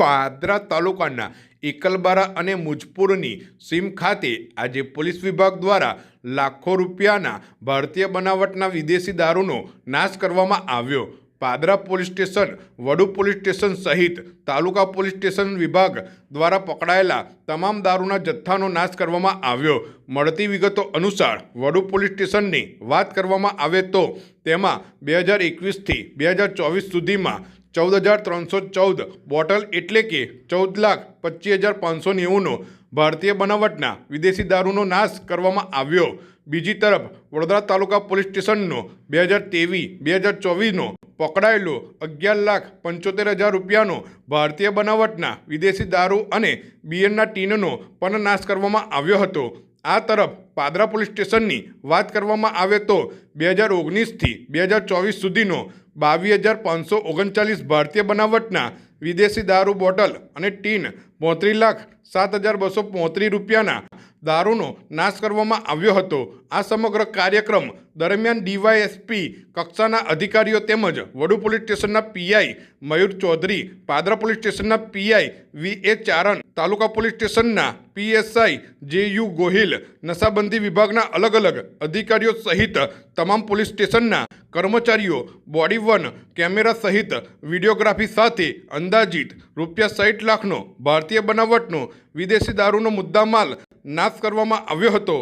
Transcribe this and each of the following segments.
પાદરા તાલુકાના એકલબારા અને મુજપુરની સીમ ખાતે આજે પોલીસ વિભાગ દ્વારા લાખો રૂપિયાના ભારતીય બનાવટના વિદેશી દારૂનો નાશ કરવામાં આવ્યો. Padra police station, Vadu police station સહિત તાલુકા પોલીસ સ્ટેશન વિભાગ દ્વારા પકડાયેલા તમામ દારૂના જથ્થાનો નાશ કરવામાં આવ્યો. મળતી વિગતો અનુસાર વડુ પોલીસ સ્ટેશનની વાત કરવામાં આવે તો તેમાં બે હજાર એકવીસથી બે હજાર ચોવીસ સુધીમાં ચૌદ હજાર ત્રણસો ચૌદ. બોટલ એટલે કે ચૌદ લાખ પચીસ હજાર પાંચસો નેવુંનો ભારતીય બનાવટના વિદેશી દારૂનો નાશ કરવામાં આવ્યો. બીજી તરફ, વડોદરા તાલુકા પોલીસ સ્ટેશનનો બે હજાર ત્રેવીસ, બે હજાર ચોવીસનો પકડાયેલો અગિયાર લાખ પંચોતેર હજાર રૂપિયાનો ભારતીય બનાવટના વિદેશી દારૂ અને બિયરના ટીનનો પણ નાશ કરવામાં આવ્યો હતો. આ તરફ, પાદરા પોલીસ સ્ટેશનની વાત કરવામાં આવે તો, બે હજાર ઓગણીસથી બે હજાર ચોવીસ સુધીનો બાવીસ હજાર પાંચસો ઓગણચાલીસ ભારતીય બનાવટના વિદેશી દારૂ બોટલ અને ટીન પોત્રીસ લાખ સાત હજાર બસો પોત્રીસ રૂપિયાના દારૂનો નાશ કરવામાં આવ્યો હતો. આ સમગ્ર કાર્યક્રમ દરમિયાન ડીવાયએસપી કક્ષાના અધિકારીઓ તેમજ વડુ પોલીસ સ્ટેશનના પીઆઈ મયુર ચૌધરી, પાદરા પોલીસ સ્ટેશનના PI V A Charan, taluka police સ્ટેશનના પીએસઆઈ જે યુ ગોહિલ, નશાબંધી વિભાગના અલગ અલગ અધિકારીઓ સહિત તમામ પોલીસ સ્ટેશનના કર્મચારીઓ, બોડી વન, કેમેરા સહિત વિડીયોગ્રાફી સાથે અંદાજિત રૂપિયા સાઠ લાખનો ભારતીય બનાવટનો વિદેશી દારૂનો મુદ્દામાલ નાશ કરવામાં આવ્યો હતો.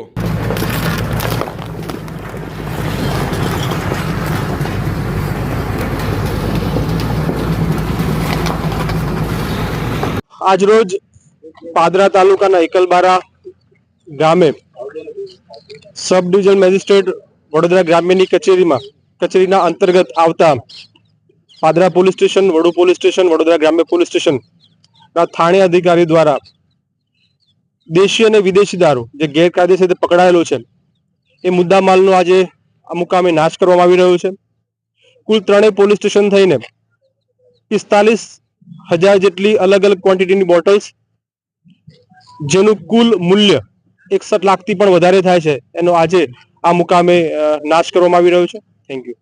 આજરોજ પાદરા તાલુકાના એકલબારા ગામે સબ ડિવિઝન મેજિસ્ટ્રેટ વડોદરા ગ્રામ્યની કચેરીમાં, કચેરીના અંતર્ગત આવતા Padra police station, Vadu police station, Vadodara ગ્રામ્ય પોલીસ સ્ટેશન થાણે અધિકારી દ્વારા. દેશી અને વિદેશી દારૂ જે ગેરકાયદેસર પકડાયેલો છે, એ મુદ્દામાલનો આજે આ મુકામે નાશ કરવામાં આવી રહ્યો છે. કુલ ત્રણેય પોલીસ સ્ટેશન થઈને પિસ્તાલીસ હજાર જેટલી અલગ અલગ ક્વોન્ટિટીની બોટલ્સ જેનું કુલ મૂલ્ય એકસઠ લાખથી પણ વધારે થાય છે, એનો આજે આ મુકામે નાશ કરવામાં આવી રહ્યો છે. Thank you